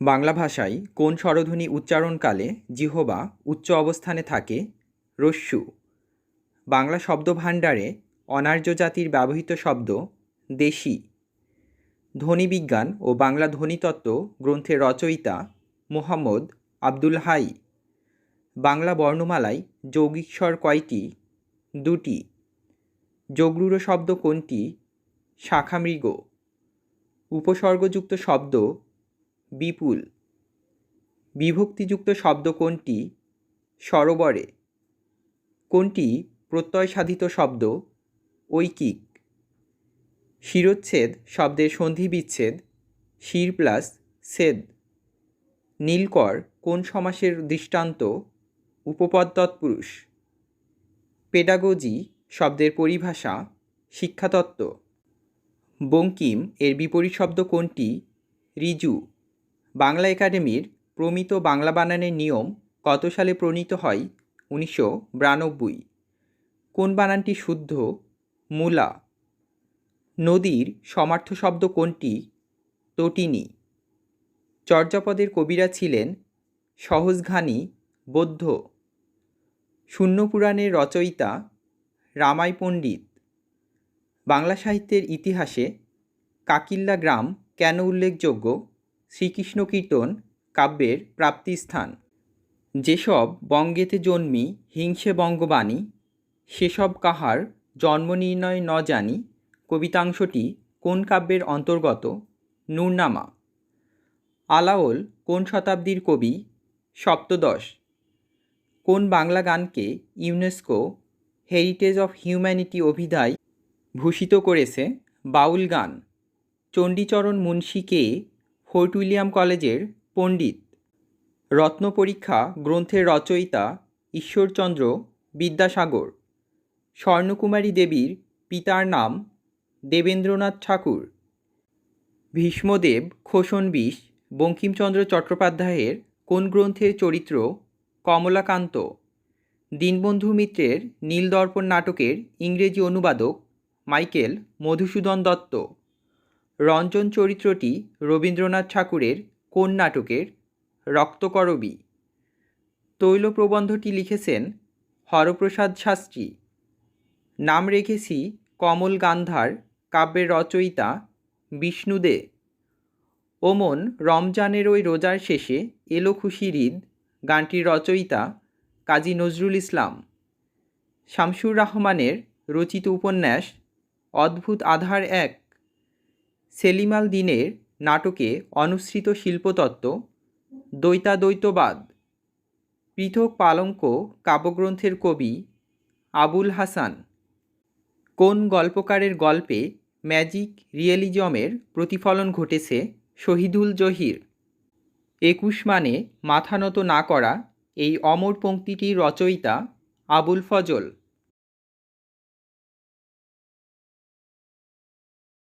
বাংলা ভাষায় কোন স্বরধ্বনি উচ্চারণকালে জিহবা উচ্চ অবস্থানে থাকে? রস্যু। বাংলা শব্দভাণ্ডারে অনার্য জাতির ব্যবহৃত শব্দ দেশি। ধ্বনিবিজ্ঞান ও বাংলা ধ্বনিতত্ত্ব গ্রন্থের রচয়িতা মোহাম্মদ আব্দুল হাই। বাংলা বর্ণমালায় যৌগিক স্বর কয়টি? দুটি। যোগরূঢ় শব্দ কোনটি? শাখামৃগ। উপসর্গযুক্ত শব্দ বিপুল। বিভক্তিযুক্ত শব্দ কোনটি? সরোবরে। কোনটি প্রত্যয় সাধিত শব্দ? ঐকিক। শিরোচ্ছেদ শব্দের সন্ধি বিচ্ছেদ শির প্লাস সেদ। নীলকর কোন সমাসের দৃষ্টান্ত? উপপদ তৎপুরুষ পেডাগোজি শব্দের পরিভাষা। শিক্ষাতত্ত্ব। বঙ্কিম এর বিপরীত শব্দ কোনটি? রিজু বাংলা একাডেমির প্রমিত বাংলা বানানের নিয়ম কত সালে প্রণীত হয়? উনিশশো বিরানব্বই। কোন বানানটি শুদ্ধ? মূলা। নদীর সমার্থ শব্দ কোনটি? তটিনী। চর্যাপদের কবিরা ছিলেন সহজঘানী বৌদ্ধ। শূন্যপুরাণের রচয়িতা রামাই পণ্ডিত। বাংলা সাহিত্যের ইতিহাসে কাকিল্লা গ্রাম কেন উল্লেখযোগ্য? শ্রীকৃষ্ণ কীর্তন কাব্যের প্রাপ্তিস্থান যেসব বঙ্গেতে জন্মি হিংসে বঙ্গবাণী, সেসব কাহার জন্ম নির্ণয় ন জানি, কবিতাংশটি কোন কাব্যের অন্তর্গত? নূরনামা। আলাওল কোন শতাব্দীর কবি? সপ্তদশ। কোন বাংলা গানকে ইউনেস্কো হেরিটেজ অফ হিউম্যানিটি অভিধায় ভূষিত করেছে? বাউল গান। চণ্ডীচরণ মুন্সী কে ফোর্ট উইলিয়াম কলেজের পণ্ডিত। রত্নপরীক্ষা গ্রন্থের রচয়িতা ঈশ্বরচন্দ্র বিদ্যাসাগর। স্বর্ণকুমারী দেবীর পিতার নাম দেবেন্দ্রনাথ ঠাকুর। ভীষ্মদেব খোসন বিষ বঙ্কিমচন্দ্র চট্টোপাধ্যায়ের কোন গ্রন্থের চরিত্র কমলাকান্ত? দীনবন্ধু মিত্রের নীলদর্পণ নাটকের ইংরেজি অনুবাদক মাইকেল মধুসূদন দত্ত। রঞ্জন চরিত্রটি রবীন্দ্রনাথ ঠাকুরের কোন নাটকের? রক্তকরবী। তৈল প্রবন্ধটি লিখেছেন হরপ্রসাদ শাস্ত্রী। নাম রেখেছি কমল গান্ধার কাব্যের রচয়িতা বিষ্ণুদে ওমন রমজানের ওই রোজার শেষে এলো খুশি ঈদ গানটির রচয়িতা কাজী নজরুল ইসলাম। শামসুর রহমানের রচিত উপন্যাস অদ্ভুত আধার এক সেলিমাল দিনের নাটকে অনুসৃত শিল্পতত্ত্ব, দ্বৈতাদ্বৈতবাদ, পৃথক পালঙ্ক কাব্যগ্রন্থের কবি আবুল হাসান। কোন গল্পকারের গল্পে ম্যাজিক রিয়েলিজমের প্রতিফলন ঘটেছে শহীদুল জহির? একুশ মানে মাথা নত না করা এই অমর পঙ্ক্তিটির রচয়িতা আবুল ফজল।